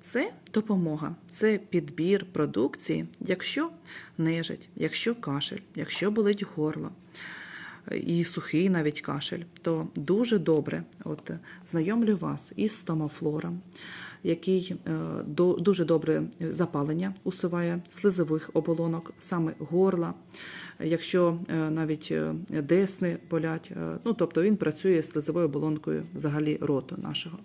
Це допомога, це підбір продукції, якщо нежить, якщо кашель, якщо болить горло і сухий навіть кашель, то дуже добре от, знайомлю вас із стомофлором, який е, дуже добре запалення усуває слизових оболонок, саме горла. Якщо е, навіть е, десни болять, ну тобто він працює з слизовою оболонкою взагалі роту нашого.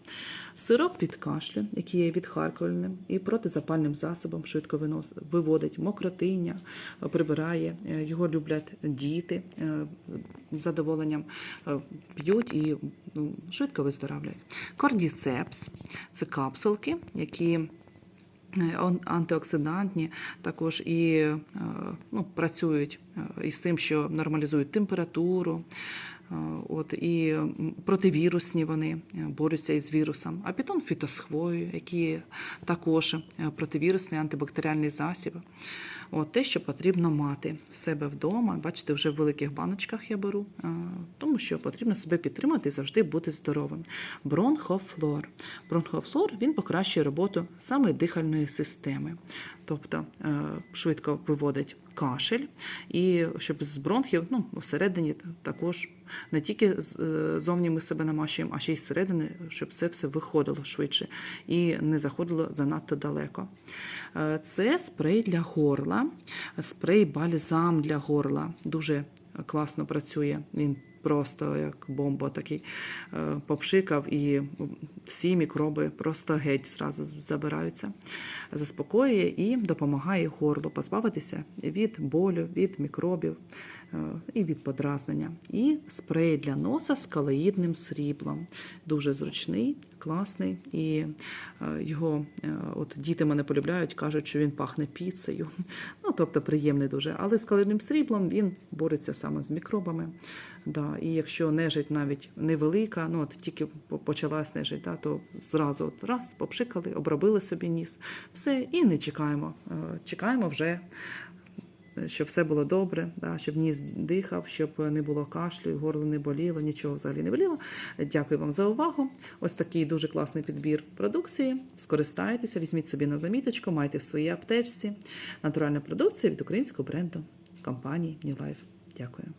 Сироп від кашлю, який є відхаркувальним і протизапальним засобом, швидко виводить мокротиння, прибирає. Його люблять діти з задоволенням п'ють і ну, швидко виздоравлюють. Кордісепс це капсулки, які е, антиоксидантні, також і е, ну, працюють е, із тим, що нормалізують температуру. От і противірусні вони борються із вірусом. А пітон фітосхвою, які також противірусний антибактеріальний засіб. От те, що потрібно мати в себе вдома. Бачите, вже в великих баночках я беру, е, тому що потрібно себе підтримати і завжди бути здоровим. Бронхофлор. Бронхофлор він покращує роботу саме дихальної системи, тобто е, швидко виводить кашель, і щоб з бронхів, ну всередині також не тільки з- е, ми себе намащуємо, а ще й зсередини, щоб це все виходило швидше і не заходило занадто далеко. Е, Це спрей для горла, спрей бальзам для горла. Дуже класно працює. Він просто як бомба такий е, попшикав, і всі мікроби просто геть зразу забираються, заспокоює і допомагає горлу позбавитися від болю, від мікробів е, і від подразнення. І спрей для носа з калоїдним сріблом. Дуже зручний, класний. І е, його от діти мене полюбляють, кажуть, що він пахне піцею. Ну, тобто приємний дуже. Але з калоїдним сріблом він бореться саме з мікробами. Да. І якщо нежить навіть невелика, ну от тільки почалась нежить, да, то зразу от раз попшикали, обробили собі ніс, все, і не чекаємо. Е, Чекаємо вже щоб все було добре, да, щоб ніс дихав, щоб не було кашлю, горло не боліло, нічого взагалі не боліло. Дякую вам за увагу. Ось такий дуже класний підбір продукції. Скористайтеся, візьміть собі на заміточку, майте в своїй аптечці. Натуральна продукція від українського бренду компанії New Life. Дякую.